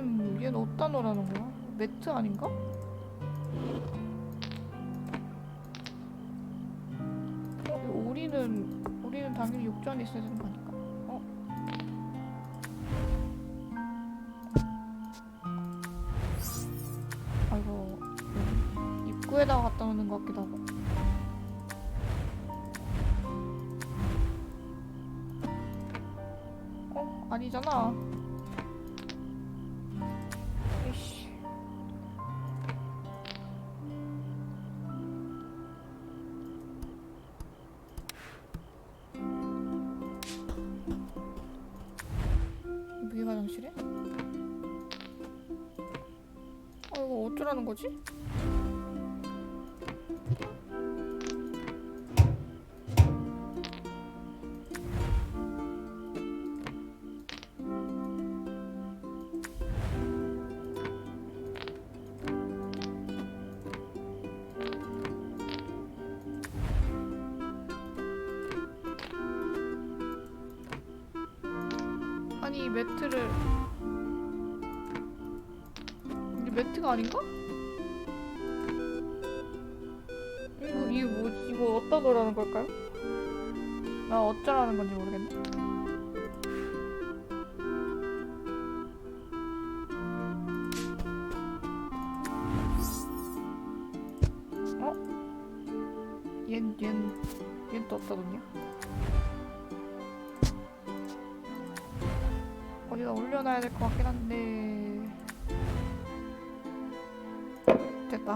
얘는 어디다 놓으라는 거야? 매트 아닌가? 어, 오리는 오리는 당연히 욕조 안에 있어야 되는 거 아닐까? 어? 아이고 입구에다가 갖다 놓는 것 같기도 하고 어? 아니잖아 어쩌라는 거지? 아니 이 매트를 이게 매트가 아닌가? 이거 이게 뭐지? 이거 어디다 놓으라는 걸까요? 나 어쩌라는 건지 모르겠네. 어? 얜, 얜, 얜또 어디다 놓냐? 어디다 올려놔야 될 것 같긴 한데 됐다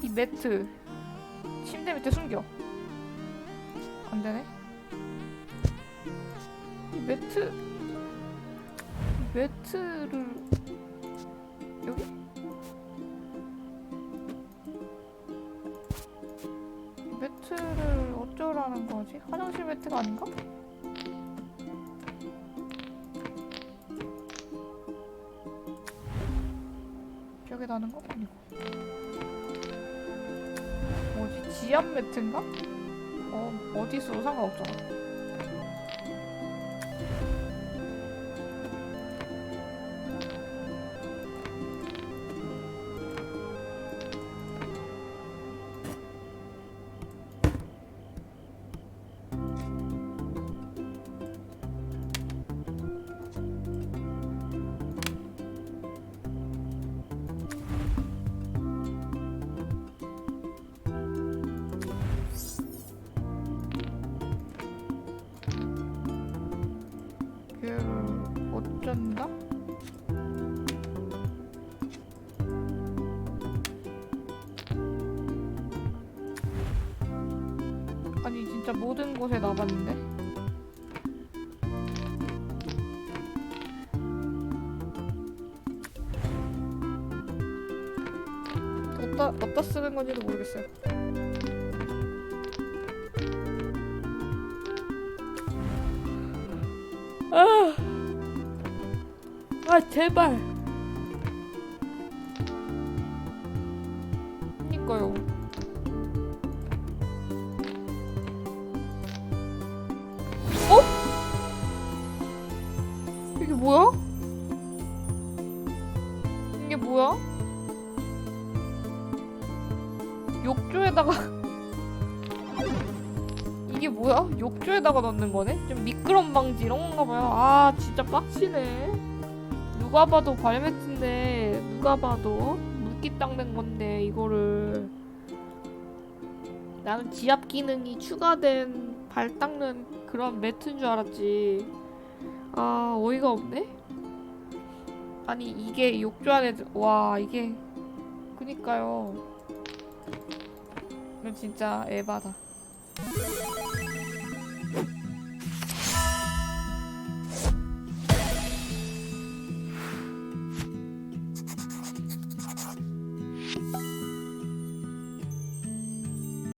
이 매트 침대 밑에 숨겨 안 되네 이 매트 이 매트를 여기? 매트를 어쩌라는 거지? 화장실 매트가 아닌가? 기억에 나는 거 뭐지? 지압 매트인가? 어, 어디 있어도 상관없잖아 아니 진짜 모든 곳에 나봤는데 어디다, 어디다 쓰는 건지도 모르겠어요 아, 아 제발. 그니까요. 뭐야? 이게 뭐야? 욕조에다가 이게 뭐야? 욕조에다가 넣는 거네? 좀 미끄럼 방지 이런 건가 봐요. 아, 진짜 빡치네. 누가 봐도 발매트인데 누가 봐도 물기 닦는 건데 이거를 나는 지압 기능이 추가된 발 닦는 그런 매트인 줄 알았지. 아, 어이가 없네. 아니, 이게 욕조 안에 들- 와, 이게 그니까요. 이건 진짜 에바다.